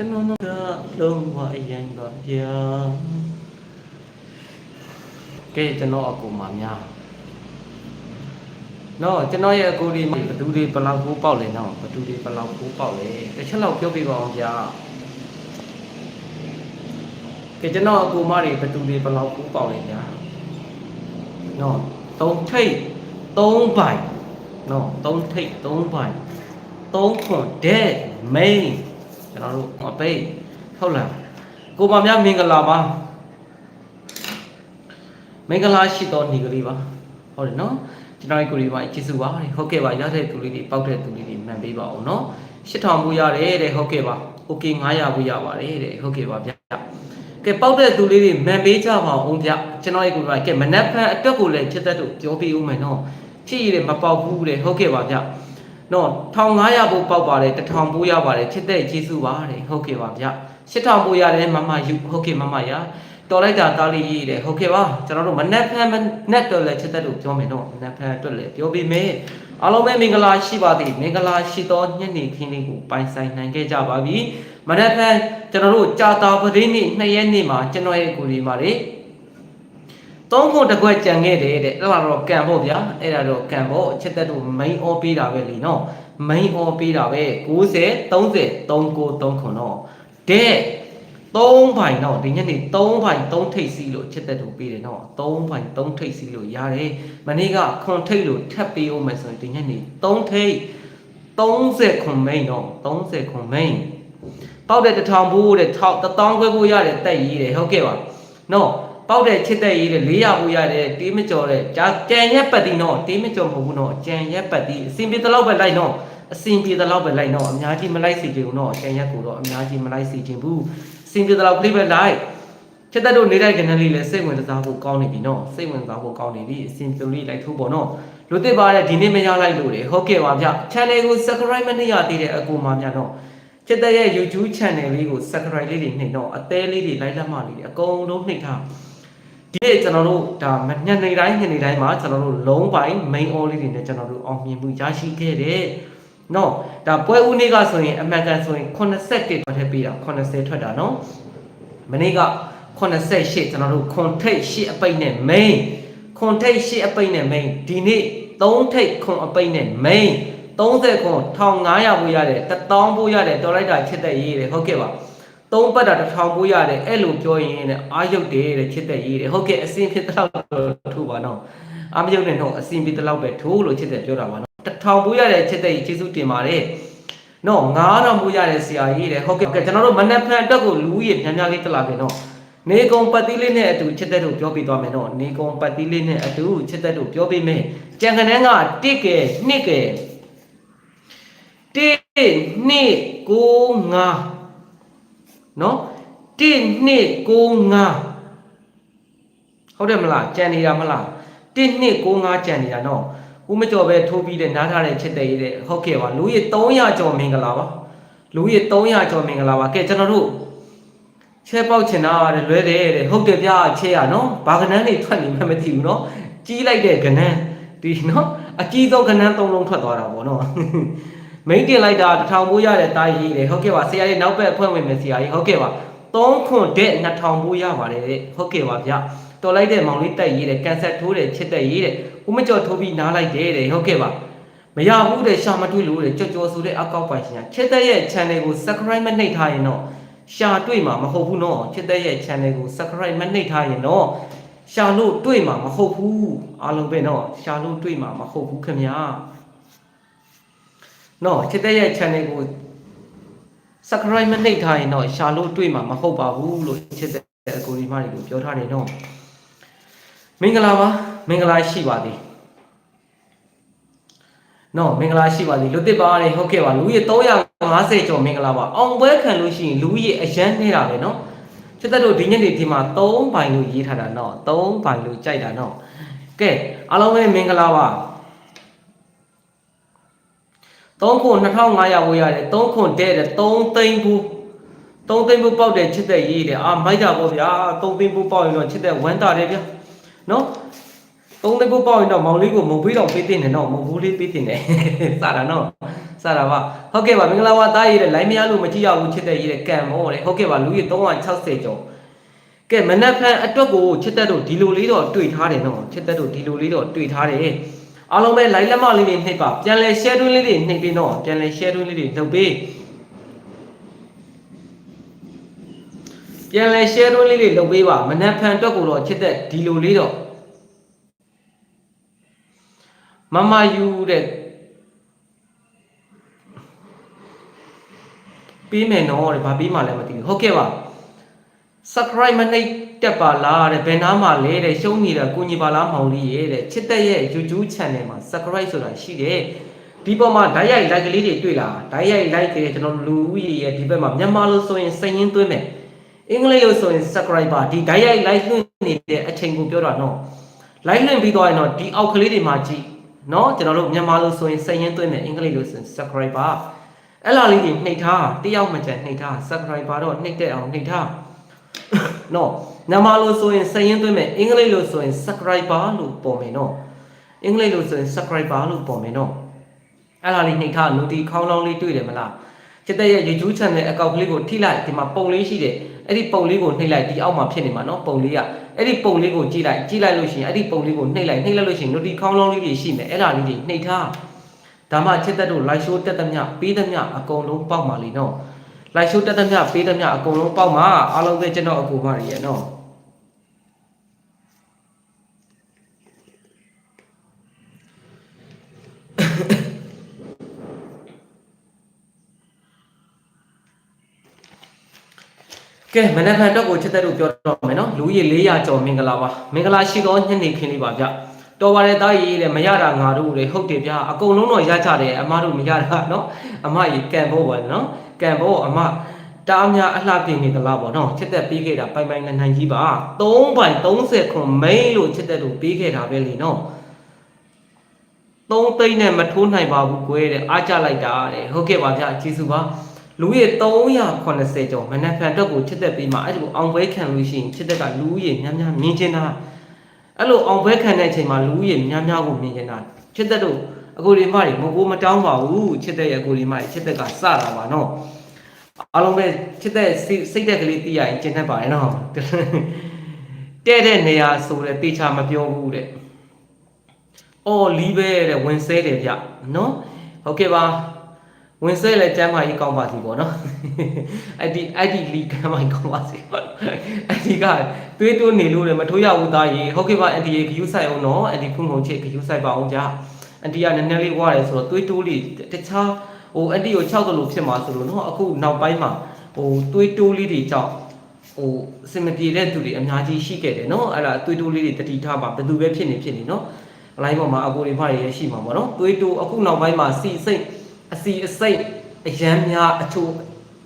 ကျွန်တော်တို့ကလုံးဝအရင်ပါဗျာကဲကျွန်တော်အကူမများနော်ကျွန်တော်ရဲ့အကူဒီဘသူတွေဘယ်လောက်ကိုပေါက်လဲနော်ဘသူတွေဘယ်လောက်ကိုပေါက်လဲတစ်ချက်လောက်ပြောပြပါအောင်ဗျာကဲကျွန်တော်အကူမတွေဘသူတွေဘယ်လောက်ကိုပေါက်လဲဗျာနော်သုံးထိတ်သုံးပိုင်နော်သုံးထိတ်သုံးပိုင်သုံးခွန်ဒဲမိန် ကျွန်တော်တို့အပိတ်ဟုတ်လားကိုပါများမင်္ဂလာပါမင်္ဂလာရှိတော်ညီကလေးပါဟုတ်တယ်နော်ကျွန်တော်ကိုလေးပါကျေးဇူးပါဟုတ်ကဲ့ပါရတဲ့သူလေးတွေပောက်တဲ့သူလေးတွေမှန်ပေးပါအောင်နော်8000ဘူးရတယ်တဲ့ဟုတ်ကဲ့ပါโอเค900ဘူးရပါတယ်တဲ့ဟုတ်ကဲ့ပါဗျကဲပောက်တဲ့သူလေးတွေမှန်ပေးကြပါအောင်ဗျကျွန်တော်ရဲ့ကိုယ်ကကဲမနက်ဖြန်အတွက်ကိုလည်းချက်သက်တို့ပြောပြဦးမယ်နော်ဖြစ်ရည်မပေါက်ဘူးတဲ့ဟုတ်ကဲ့ပါဗျ နော်1500ဘူးပေါက်ပါတယ်1000ဘူးရပါတယ်ချစ်တဲ့ကျေးဇူးပါတဲ့ဟုတ်ကဲ့ပါဗျ8000ဘူးရတယ်မမယူဟုတ်ကဲ့မမရတော်လိုက်တာတားလေးရေးတယ်ဟုတ်ကဲ့ပါကျွန်တော်တို့မနက်ဖြန်မနက်တော့လည်းချစ်တဲ့တို့ပြောမယ်နော်မနက်ဖြန်အတွက်လည်းပြောပေးမယ်အားလုံးပဲမင်္ဂလာရှိပါသည်မင်္ဂလာရှိသောညနေခင်းလေးကိုပိုင်ဆိုင်နိုင်ခဲ့ကြပါပြီမနက်ဖြန်ကျွန်တော်တို့ကြာတာပတိနေ့2ရက်နေ့မှာကျွန်တော်ရဲ့ကိုယ်လေးပါလေ သုံးခုတစ်ခွက်ကြံခဲ့တယ်တဲ့အဲ့ဒါတော့ကံဖို့ဗျာအဲ့ဒါတော့ကံဖို့ချစ်တဲ့တို့ main all ပေးတာပဲလीနော် main all ပေးတာပဲ90 30 39 39နော်တဲ့3ဘိုင်တော့ဒီညနေ3ဘိုင်3ထိပ်စီးလို့ချစ်တဲ့တို့ပေးတယ်နော်3ဘိုင်3ထိပ်စီးလို့ရတယ်မနေ့ကခွန်ထိပ်လို့ထပ်ပေးအောင်မယ်ဆိုရင်ဒီညနေ3ထိပ်30ခွန်မိန်တော့30ခွန်မိန်ပေါက်တဲ့တစ်ထောင်ဘူးတဲ့1000ခွဲဖို့ရတယ်တက်ရေးတယ်ဟုတ်ကဲ့ပါနော် ပေါက်တဲ့ချစ်တဲ့ရေးတဲ့400ဘူးရတယ်တေးမကြော်တဲ့ကြာကြံရက်ပတ်တီနော်တေးမကြော်မဟုတ်ဘူးနော်ကြံရက်ပတ်တီအစင်ပြေတဲ့လောက်ပဲလိုက်နော်အစင်ပြေတဲ့လောက်ပဲလိုက်နော်အများကြီးမလိုက်စီချင်ဘူးနော်ကြံရက်ကိုတော့အများကြီးမလိုက်စီချင်ဘူးအစင်ပြေတဲ့လောက်ပြိပဲလိုက်ချစ်တဲ့တို့နေတိုင်းကနေလေးလဲစိတ်ဝင်စားဖို့ကောင်းနေပြီနော်စိတ်ဝင်စားဖို့ကောင်းနေပြီအစင်ပြေလေးလိုက်ထိုးပေါ့နော်လူသစ်ပါတဲ့ဒီနေ့မရလိုက်လို့လေဟုတ်ကဲ့ပါဗျ channel ကို subscribe မနှိပ်ရသေးတဲ့အကူမှများနော်ချစ်တဲ့ရဲ့ YouTube channel လေးကို subscribe လေးတွေနှိပ်တော့အသေးလေးတွေ like လက်မလေးတွေအကုန်လုံးနှိပ်ထား ဒီနေ့ကျွန်တော်တို့ဒါညနေတိုင်းညနေတိုင်းမှာကျွန်တော်တို့လုံးပိုင်း main all လေးတွေနဲ့ကျွန်တော်တို့အောင်မြင်မှုရရှိခဲ့တယ်။နော်ဒါပွဲဦးနေ့ကဆိုရင်အမှန်ကန်ဆိုရင်80တိထွက်ထည့်ပေးတာ80ထွက်တာနော်။မနေ့က88ကျွန်တော်တို့ခွန်ထိတ်8အပိတ်နဲ့ main ခွန်ထိတ်8အပိတ်နဲ့ main ဒီနေ့3ထိတ်ခွန်အပိတ်နဲ့ main 30ခွန်1500ဘူးရတယ်1000ဘူးရတယ်တော်လိုက်တာချစ်တဲ့ရေးတယ်ဟုတ်ကဲ့ပါ။ သုံးပတ်တာတစ်ထောင်ပိုးရတယ်အဲ့လိုပြောရင်တဲ့အာရုပ်တယ်တဲ့ချစ်တဲ့ရေးတယ်ဟုတ်ကဲ့အစင်ဖြစ်တော့ထိုးပါနော်အာမရုပ်နဲ့တော့အစင်ဖြစ်တော့ပဲထိုးလို့ချစ်တဲ့ပြောတာပါနော်တစ်ထောင်ပိုးရတဲ့ချစ်တဲ့ရေးကျေးဇူးတင်ပါတယ်နော်9000ပိုးရတဲ့ဆရာကြီးတဲ့ဟုတ်ကဲ့ကျွန်တော်တို့မနက်ဖြန်အတွက်ကိုလူကြီးများများလေးတက်လာပြီနော်နေကုံပတ်တိလေးနဲ့အတူချစ်တဲ့တို့ပြောပြသွားမယ်နော်နေကုံပတ်တိလေးနဲ့အတူချစ်တဲ့တို့ပြောပြမယ်ကြံခဏန်းကတစ်ကဲနှစ်ကဲတစ်နှစ်ကိုငါ နော်1 2 9 5ဟုတ်တယ်မလားကြံနေတာမလား1 2 9 5ကြံနေတာနော်ဦးမကျော်ပဲထိုးပြီးတဲ့နားထားတဲ့ချစ်တဲ့ရေးတဲ့ဟုတ်ကဲ့ပါလူကြီး300ကျော်မင်္ဂလာပါလူကြီး300ကျော်မင်္ဂလာပါကဲကျွန်တော်တို့ချဲပေါက်ချင်တာတဲ့လွဲတယ်တဲ့ဟုတ်တယ်ဗျာချဲရနော်ဘာကနန်းတွေထွက်နေမှမသိဘူးနော်ကြီးလိုက်တဲ့ကနန်းဒီနော်အကြီးဆုံးကနန်းသုံးလုံးထွက်သွားတာပေါ့နော် မိန်တင်လိုက်တာတထောင်ပိုးရတဲ့တားရေးတယ်ဟုတ်ကဲ့ပါဆရာကြီးနောက်ဘက်အဖွဲ့ဝင်မယ်ဆရာကြီးဟုတ်ကဲ့ပါ3ခွန်တဲ့2000ပိုးရပါတယ်တဲ့ဟုတ်ကဲ့ပါဗျတော်လိုက်တဲ့မောင်လေးတက်ရေးတယ်ကန်ဆက်ထိုးတယ်ချစ်တက်ရေးတယ်ဦးမကျော်ထိုးပြီးနားလိုက်တယ်တဲ့ဟုတ်ကဲ့ပါမရဘူးတဲ့ရှာမတွေ့လို့တဲ့ကြော်ကြော်ဆိုတဲ့အကောက်ပိုင်ရှင်ချစ်တက်ရဲ့ channel ကို subscribe မနှိပ်ထားရင်တော့ရှာတွေ့မှာမဟုတ်ဘူးနော်ချစ်တက်ရဲ့ channel ကို subscribe မနှိပ်ထားရင်တော့ရှာလို့တွေ့မှာမဟုတ်ဘူးအားလုံးပဲနော်ရှာလို့တွေ့မှာမဟုတ်ဘူးခင်ဗျာ နော်ချစ်တဲ့ရဲ့ channel ကို subscribe မနှိပ်ထားရင်တော့ရှာလို့တွေ့မှာမဟုတ်ပါဘူးလို့ချစ်တဲ့အကိုဒီမတွေကိုပြောထားတယ်နော်မင်္ဂလာပါမင်္ဂလာရှိပါသည်နော်မင်္ဂလာရှိပါသည်လူတစ်ပါးနေဟုတ်ကဲ့ပါလူကြီး350ကျော်မင်္ဂလာပါအောင်ပွဲခံလို့ရှိရင်လူကြီးအရန်နေတာပဲနော်ချစ်တဲ့တို့ဒီညနေဒီမှာ3ဘိုင်လို့ရေးထားတာနော်3ဘိုင်လို့ကြိုက်တာနော်ကဲအားလုံးပဲမင်္ဂလာပါ 3ခု2500ဝေးရတယ်3ခုတဲ့တဲ့3သိန်းဘူး3သိန်းဘူးပေါက်တယ်ချစ်တဲ့ရေးတယ်အာမိုက်တာပေါ့ဗျာ3သိန်းဘူးပေါက်ရင်တော့ချစ်တဲ့ဝမ်းတာတယ်ဗျာနော်3သိန်းဘူးပေါက်ရင်တော့မောင်လေးကိုမုံပေးတော့ပေးတင်တယ်နော်မုံဘူးလေးပေးတင်တယ်စတာနော်စတာပါဟုတ်ကဲ့ပါမင်္ဂလာပါတားရည်တဲ့ line မရလို့မကြည့်ရဘူးချစ်တဲ့ရည်တဲ့ကံမောတဲ့ဟုတ်ကဲ့ပါလူကြီး360ကျော်ကဲမနက်ဖြန်အတွက်ကိုချစ်တဲ့တို့ဒီလိုလေးတော့တွေ့ထားတယ်နော်ချစ်တဲ့တို့ဒီလိုလေးတော့တွေ့ထားတယ် အားလုံးပဲ line လက်မလေးတွေနှိပ်ပါပြန်လဲ share တွင်းလေးတွေနှိပ်ပြီးတော့ပြန်လဲ share တွင်းလေးတွေလုပ်ပေးပြန်လဲ share တွင်းလေးတွေလုပ်ပေးပါမနက်ဖြန်အတွက်ကိုတော့ချစ်တဲ့ဒီလိုလေးတော့မမယူတဲ့ပေးမယ်နော်တဲ့ဘာပေးမှလည်းမသိဘူးဟုတ်ကဲ့ပါ subscribe မနှိပ် တက်ပါလားတဲ့ဘယ်နားမှာလဲတဲ့ရှုံးနေတာကိုညီပါလားမောင်လေးရဲ့တဲ့ချစ်တဲ့ရဲ့ YouTube channel မှာ subscribe ဆိုတာရှိတယ်ဒီပေါ်မှာဓာတ်ရိုက် like ကလေးတွေတွေ့လားဓာတ်ရိုက် like တွေကျွန်တော်လူဦးရေရဲ့ဒီဘက်မှာမြန်မာလို့ဆိုရင်စိတ်ရင်းသွင်းမယ်အင်္ဂလိပ်လို့ဆိုရင် subscriber ဒီဓာတ်ရိုက် like လွှင့်နေတဲ့အချိန်ကိုပြောတာနော် like လွှင့်ပြီးတော့ရင်တော့ဒီအောက်ကလေးတွေမှာကြည့်နော်ကျွန်တော်တို့မြန်မာလို့ဆိုရင်စိတ်ရင်းသွင်းမယ်အင်္ဂလိပ်လို့ဆိုရင် subscriber အဲ့လာလေးတွေနှိပ်ထားတယောက်မကြံနှိပ်ထား subscriber တော့နှိပ်တဲ့အောင်နှိပ်ထားနော် မြန်မာလို့ဆိုရင်စရင်သွင်းမယ်အင်္ဂလိပ်လို့ဆိုရင် subscriber လို့ပေါ်မယ်နော်အင်္ဂလိပ်လို့ဆိုရင် subscriber လို့ပေါ်မယ်နော်အဲ့ဒါလေးနှိပ်ထား noti ခေါင်းလောင်းလေးတွေ့တယ်မလားစစ်တဲ့ရဲ့ YouTube channel account လေးကိုထိလိုက်ဒီမှာပုံလေးရှိတယ်အဲ့ဒီပုံလေးကိုနှိပ်လိုက်ဒီအောက်မှာဖြစ်နေမှာနော်ပုံလေးကအဲ့ဒီပုံလေးကိုကြည့်လိုက်ကြည့်လိုက်လို့ရှိရင်အဲ့ဒီပုံလေးကိုနှိပ်လိုက်နှိပ်လိုက်လို့ရှိရင် noti ခေါင်းလောင်းလေးတွေရှိမယ်အဲ့ဒါလေးတွေနှိပ်ထားဒါမှချစ်တဲ့တို့ live show တက်တဲ့မြပေးတဲ့မြအကုန်လုံးပေါက်ပါလိမ့်နော်လိုက်ရှိုးတက်တဲ့မြပေးတဲ့မြအကုန်လုံးပေါက်မှာအားလုံးပဲကျွန်တော်အကူမရရဲ့နော် ကဲမနက်ဖြန်တော့ကိုချက်တဲ့တို့ပြောတော့မယ်နော်လူကြီး400ကျော်မင်္ဂလာပါမင်္ဂလာရှိသောညနေခင်းလေးပါဗျတော်ပါတယ်တာကြီးတဲ့မရတာငါတို့လေဟုတ်တယ်ဗျအကုန်လုံးတော့ရကြတယ်အမတို့မရတာနော်အမကြီးကံဖို့ပါနော်ကံဖို့အမတားများအလှပြင်နေသလားပေါ့နော်ချက်သက်ပေးခဲ့တာပိုင်ပိုင်နိုင်နိုင်ကြီးပါ3ပိုင်30ခွန်မိန်လို့ချက်သက်တို့ပေးခဲ့တာပဲလေနော်3သိန်းနဲ့မထိုးနိုင်ပါဘူးကွယ်တဲ့အားကြလိုက်တာတဲ့ဟုတ်ကဲ့ပါဗျကျေးဇူးပါ လူရ380ကျော်မနက်ဖြန်တော့ကိုချက်သက်ပေးမှာအဲ့ဒီကိုအောင်ပွဲခံလို့ရှိရင်ချက်သက်ကလူရများများမြင်ချင်တာအဲ့လိုအောင်ပွဲခံတဲ့အချိန်မှာလူရများများကိုမြင်ချင်တာချက်သက်တို့အကိုဒီမတွေမကိုမတောင်းပါဘူးချက်သက်ရဲ့အကိုဒီမတွေချက်သက်ကစတာပါနော်အားလုံးပဲချက်သက်စိတ်သက်ကလေးသိရရင်ကျင်တတ်ပါတယ်နော်တဲ့တဲ့နေရာဆိုတဲ့တေချာမပြောဘူးတဲ့အော်လီးပဲတဲ့ဝင်ဆဲတယ်ဗျနော်ဟုတ်ကဲ့ပါ ဝင်ဆဲလဲကျမ်းမာကြီးကောင်းပါစီပေါ့နော်အဲ့ဒီအဲ့ဒီလီကမ်းမာကြီးကောင်းပါစီအဲ့ဒီကသွေးတိုးနေလို့လည်းမထိုးရဘူးသားကြီးဟုတ်ကဲ့ပါအန်တီရေခယူးဆိုင်အောင်နော်အန်တီဖုန်ခုံချစ်ခယူးဆိုင်ပါအောင်ကြာအန်တီကနည်းနည်းလေးဝါတယ်ဆိုတော့သွေးတိုးလေးတခြားဟိုအန်တီကို6ကလို့ဖြစ်မှာဆိုလို့နော်အခုနောက်ပိုင်းမှာဟိုသွေးတိုးလေးတွေကြောင့်ဟိုအစင်မပြေတဲ့သူတွေအများကြီးရှိခဲ့တယ်နော်အဲ့ဒါသွေးတိုးလေးတွေတတိထားပါဘယ်သူပဲဖြစ်နေဖြစ်နေနော်အလိုင်းပေါ်မှာအကိုတွေဖတွေရရှိမှာပေါ့နော်သွေးတိုးအခုနောက်ပိုင်းမှာစီစိတ် အစီအစိတ်အရန်များအချို့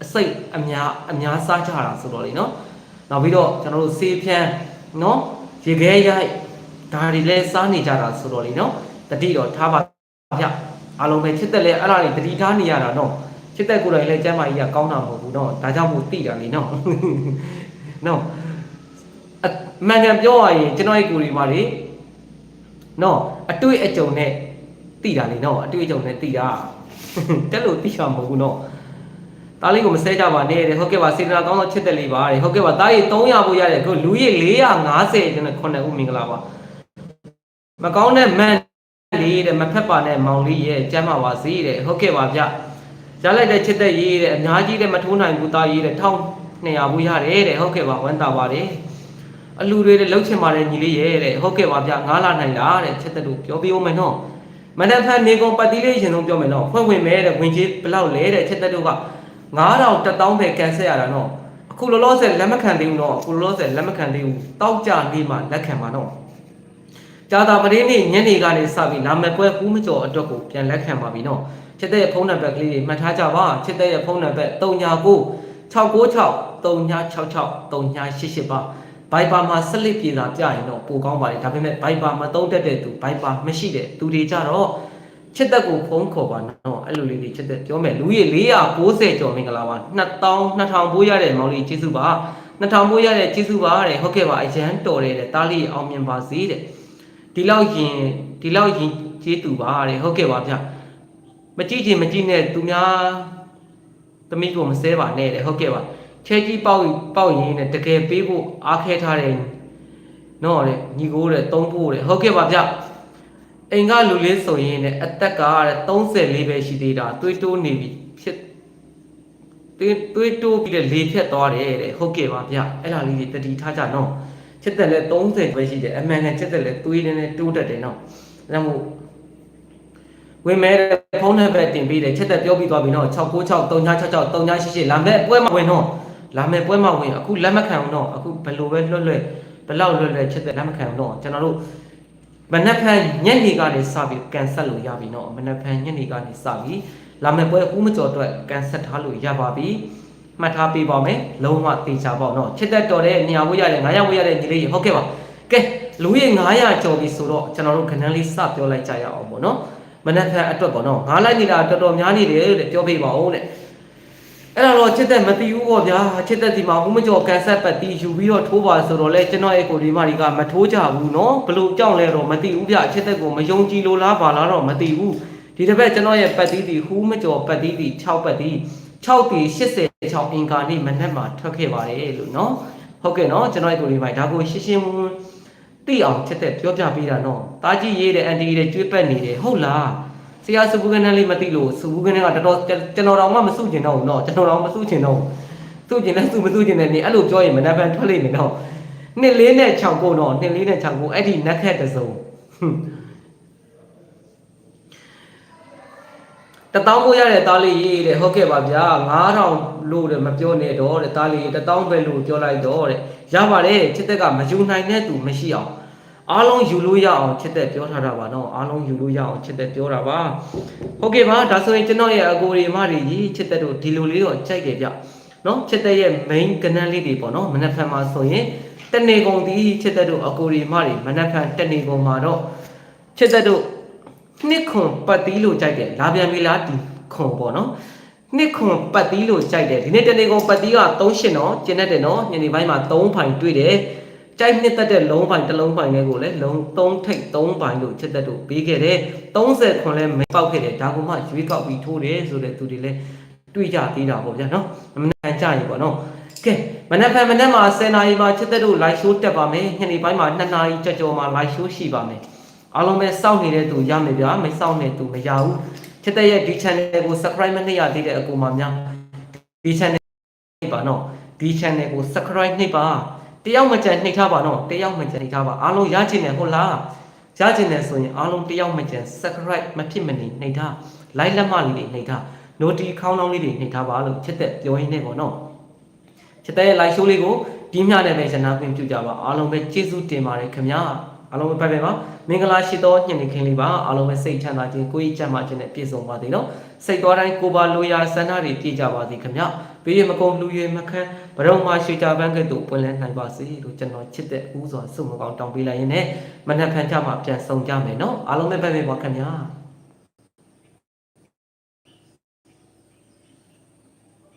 အစိတ်အများအများစားကြတာဆိုတော့လေနော်နောက်ပြီးတော့ကျွန်တော်တို့ဆေးဖြန်းနော်ရေခဲရိုက်ဒါတွေလည်းစားနေကြတာဆိုတော့လေနော်တတိတော့ထားပါဗျအားလုံးပဲချစ်သက်လဲအဲ့ဒါတွေတတိထားနေရတာနော်ချစ်သက်ကိုယ်တိုင်လည်းကျမ်းမာကြီးကကောင်းတာမဟုတ်ဘူးနော်ဒါကြောင့်မို့တိတာလေနော်နော်အမှန်ကန်ပြောရရင်ကျွန်တော်ရဲ့ကိုယ်ဒီမှာလေနော်အတွေ့အကြုံနဲ့တိတာလေနော်အတွေ့အကြုံနဲ့တိတာ တက်လို့တိတာမဟုတ်ဘူးနော်တားလေးကိုမဆဲကြပါနဲ့တဲ့ဟုတ်ကဲ့ပါစေတနာကောင်းသောချစ်သက်လေးပါတဲ့ဟုတ်ကဲ့ပါတားရီ300ဖို့ရတယ်ခုလူကြီး450ကျွန်တော်ခုနှစ်ဦးမင်္ဂလာပါမကောင်းတဲ့မန်လေးတဲ့မဖက်ပါနဲ့မောင်လေးရဲ့ကျမ်းပါပါစေတဲ့ဟုတ်ကဲ့ပါဗျရလိုက်တဲ့ချစ်သက်ရေးတဲ့အများကြီးတဲ့မထိုးနိုင်ဘူးတားရေးတဲ့1200ဘူးရတယ်တဲ့ဟုတ်ကဲ့ပါဝမ်းသာပါတယ်အလူတွေလှုပ်ချင်ပါတယ်ညီလေးရဲ့တဲ့ဟုတ်ကဲ့ပါဗျငားလာနိုင်လားတဲ့ချစ်သက်တို့ပြောပြဦးမယ်နော် မနက်ဖြန်နေကုန်ပတ်တိလေးရှင်ဆုံးပြောမယ်နော်ဖွင့်ဝင်မဲတဲ့ဝင်ကြီးဘလောက်လဲတဲ့ချစ်သက်တို့က9000 1000ပဲကန်ဆက်ရတာနော်အခုလောလောဆယ်လက်မခံသေးဘူးနော်အခုလောလောဆယ်လက်မခံသေးဘူးတောက်ကြလေးမှလက်ခံပါနော်ကြာတာပရင်းနေ့ညနေကနေစပြီးနာမည်ပွဲကူးမကျော်အတွက်ကိုပြန်လက်ခံပါပြီနော်ချစ်တဲ့ရဲ့ဖုန်းနံပါတ်ကလေးတွေမှတ်ထားကြပါချစ်တဲ့ရဲ့ဖုန်းနံပါတ်39 696 3966 3988ပါ ဘိုက်ပါမှာဆက်လက်ပြေတာပြရင်တော့ပိုကောင်းပါလေဒါပေမဲ့ဘိုက်ပါမသုံးတတ်တဲ့သူဘိုက်ပါမရှိတဲ့သူတွေကြတော့ချစ်သက်ကိုဖုံးခေါ်ပါနော်အဲ့လိုလေးတွေချစ်သက်ပြောမယ်လူကြီး490ကျော်မင်္ဂလာပါ2000 2000ပိုးရတဲ့မောင်လေးကျေးဇူးပါ2000ပိုးရတဲ့ကျေးဇူးပါတဲ့ဟုတ်ကဲ့ပါအရန်တော်တယ်တဲ့တားလေးအောင်မြင်ပါစေတဲ့ဒီလောက်ရင်ဒီလောက်ရင်ကျေးတူပါတဲ့ဟုတ်ကဲ့ပါဗျမကြည့်ချင်မကြည့်နဲ့သူများသမီးကိုမဆဲပါနဲ့တဲ့ဟုတ်ကဲ့ပါ ချဲကြီးပေါက်ပေါက်ရင်းနဲ့တကယ်ပေးဖို့အားခဲထားတယ်နော်တဲ့ညီကိုတဲ့သုံးဖို့တဲ့ဟုတ်ကဲ့ပါဗျအိမ်ကလူလေးဆိုရင်တဲ့အသက်ကတဲ့34ပဲရှိသေးတာတွေးတိုးနေပြီဖြစ်တွေးတွေးတိုးပြီးတဲ့လေဖြတ်သွားတယ်တဲ့ဟုတ်ကဲ့ပါဗျအဲ့ဒါလေးတွေတတိထားကြနော်ချစ်တယ်လဲ30ပဲရှိတယ်အမှန်ကန်ချစ်တယ်လဲတွေးနေနဲ့တိုးတတ်တယ်နော်ဒါမှမဟုတ်ဝင်မဲတဲ့ဖုန်းနံပါတ်တင်ပေးတယ်ချက်သက်ပြောပြီးသွားပြီနော်696 3966 3988လာမဲ့ပွဲမှာဝင်တော့ လာမဲ့ပွဲမှာဝင်အခုလက်မခံအောင်တော့အခုဘယ်လိုပဲလွတ်လွတ်ဘယ်လောက်လွတ်လွတ်ချက်သက်လက်မခံအောင်တော့ကျွန်တော်တို့မနက်ဖြန်ညနေကနေစပြီးကန်ဆက်လို့ရပြီနော်မနက်ဖြန်ညနေကနေစပြီးလာမဲ့ပွဲဦးမကျော်အတွက်ကန်ဆက်ထားလို့ရပါပြီမှတ်ထားပေးပါမယ်လုံးဝတေချာပေါ့နော်ချက်သက်တော်တဲ့နေရာဝေးရတယ်900ဝေးရတဲ့ညီလေးဟုတ်ကဲ့ပါကဲလူကြီး900ကျော်ပြီဆိုတော့ကျွန်တော်တို့ခဏလေးစပြောလိုက်ကြရအောင်ပေါ့နော်မနက်ဖြန်အတွက်ပေါ့နော်ငါလိုက်နေတာတော်တော်များနေတယ်တဲ့ပြောပြပါဦးတဲ့ အဲ့တော့ချစ်သက်မသိဘူးပေါ့ဗျာချစ်သက်ဒီမှာဦးမကျော်ကန်ဆက်ပတ်တီးယူပြီးတော့ထိုးပါဆိုတော့လေကျွန်တော်ရဲ့ကိုဒီမဒီကမထိုးကြဘူးနော်ဘလို့ကြောက်လဲတော့မသိဘူးဗျချစ်သက်ကိုမယုံကြည်လို့လားဘာလားတော့မသိဘူးဒီတစ်ပတ်ကျွန်တော်ရဲ့ပတ်တီးတီဟူးမကျော်ပတ်တီးတီ6ပတ်တီး6တီ86အင်္ဂါနေ့မနက်မှာထွက်ခဲ့ပါတယ်လို့နော်ဟုတ်ကဲ့နော်ကျွန်တော်ရဲ့ကိုဒီမဒါကိုရှင်းရှင်းဝန်းဝန်းသိအောင်ချက်တဲ့ပြောပြပေးတာနော်။တာကြီးရေးတဲ့အန်တီတွေကျွေးပက်နေတယ်ဟုတ်လား။ ဆရာစုဘူးကနန်းလေးမသိလို့စုဘူးကနန်းကတော်တော်ကျွန်တော်တော့မှမစုကျင်တော့ဘူးနော်ကျွန်တော်တော့မစုကျင်တော့ဘူး။စုကျင်လဲစုမစုကျင်တဲ့နေအဲ့လိုပြောရင်မနှက်ပန်ထွက်လိမ့်မယ်နော်။နှစ်လေးနဲ့6ကိုတော့နှစ်လေးနဲ့6ကိုအဲ့ဒီနက်ခက်တစုံဟွန်းတတောင်းကိုရတဲ့သားလေးရေးတဲ့ဟုတ်ကဲ့ပါဗျာ9000လို့တဲ့မပြောနဲ့တော့တဲ့သားလေးတတောင်းပဲလို့ပြောလိုက်တော့တဲ့ရပါတယ်ချစ်သက်ကမယူနိုင်တဲ့သူမရှိအောင် အားလုံးယူလို့ရအောင်ချစ်သက်ပြောထားတာပါနော်အားလုံးယူလို့ရအောင်ချစ်သက်ပြောတာပါဟုတ်ကဲ့ပါဒါဆိုရင်ကျွန်တော်ရဲ့အကိုတွေမတွေကြီးချစ်သက်တို့ဒီလိုလေးတော့ကြိုက်တယ်ဗျနော်ချစ်သက်ရဲ့ main ကဏ္ဍလေးတွေပေါ့နော်မနက်ဖြန်မှာဆိုရင်တနေကုန်ဒီချစ်သက်တို့အကိုတွေမတွေမနက်ဖြန်တနေကုန်မှာတော့ချစ်သက်တို့နှစ်ခွန်ပတ်တီးလို့ကြိုက်တယ်လာပြန်ပြီလားဒီခွန်ပေါ့နော်နှစ်ခွန်ပတ်တီးလို့ကြိုက်တယ်ဒီနေ့တနေ့ကုန်ပတ်တီးက3ရှင်နော်ကျင်းတတ်တယ်နော်ညနေပိုင်းမှာ3ဖိုင်တွေ့တယ် ကြိုက်နှစ်သက်တဲ့လုံးဖိုင်တစ်လုံးဖိုင်လေးကိုလည်းလုံး3ထိပ်3ဖိုင်လို့ချက်သက်တို့ပေးခဲ့တယ်30ခွန်လည်းမပေါက်ခဲ့တယ်ဒါကမှရွေးကောက်ပြီးထိုးတယ်ဆိုတဲ့သူတွေလည်းတွေ့ကြသေးတာပေါ့ဗျာနော်မနက်ကြရင်ပေါ့နော်ကဲမနက်ဖြန်မနက်မှာ10နာရီမှာချက်သက်တို့ live show တက်ပါမယ်ညနေပိုင်းမှာ2နာရီကြော်ကြော်မှာ live show ရှိပါမယ်အားလုံးပဲစောင့်နေတဲ့သူရမယ်ဗျာမစောင့်နေသူမရဘူးချစ်တဲ့ရဲ့ဒီ channel ကို subscribe မနှိပ်ရသေးတဲ့အကူမများဒီ channel နှိပ်ပါနော်ဒီ channel ကို subscribe နှိပ်ပါ တယောက်မကြံနှိပ်ထားပါနော်တယောက်မကြံနှိပ်ထားပါအားလုံးရချင်တယ်ဟုတ်လားရချင်တယ်ဆိုရင်အားလုံးတယောက်မကြံ subscribe မဖြစ်မနေနှိပ်ထား like လက်မလေးတွေနှိပ်ထား noti ခေါင်းလောင်းလေးတွေနှိပ်ထားပါလို့ချစ်တဲ့ပြောရင်းနဲ့ပေါ့နော်ချစ်တဲ့ live show လေးကိုဒီမျှနဲ့ပဲရနာခွင့်ပြုကြပါအားလုံးပဲကျေးဇူးတင်ပါတယ်ခင်ဗျာအားလုံးပဲပဲပဲပါမင်္ဂလာရှိသောညနေခင်းလေးပါအားလုံးပဲစိတ်ချမ်းသာခြင်းကိုယ်ရည်ကျန်းမာခြင်းနဲ့ပြည့်စုံပါသေးနော်စိတ်တော်တိုင်းကိုယ်ပါလိုရာဆန္ဒတွေပြည့်ကြပါစေခင်ဗျာ ဘေးရမကုန်းလူရည်မခန်းဘရုံမှာရွှေကြပန်းကဲ့သို့ပွင့်လန်းနိုင်ပါစေလို့ကျွန်တော်ချစ်တဲ့ဦးစွာဆုမကောင်းတောင်းပေးလိုက်ရင်းနဲ့မနက်ဖြန်ကြမှာပြန်ဆောင်ကြမယ်နော်အားလုံးပဲပဲပဲပါခင်ဗျာ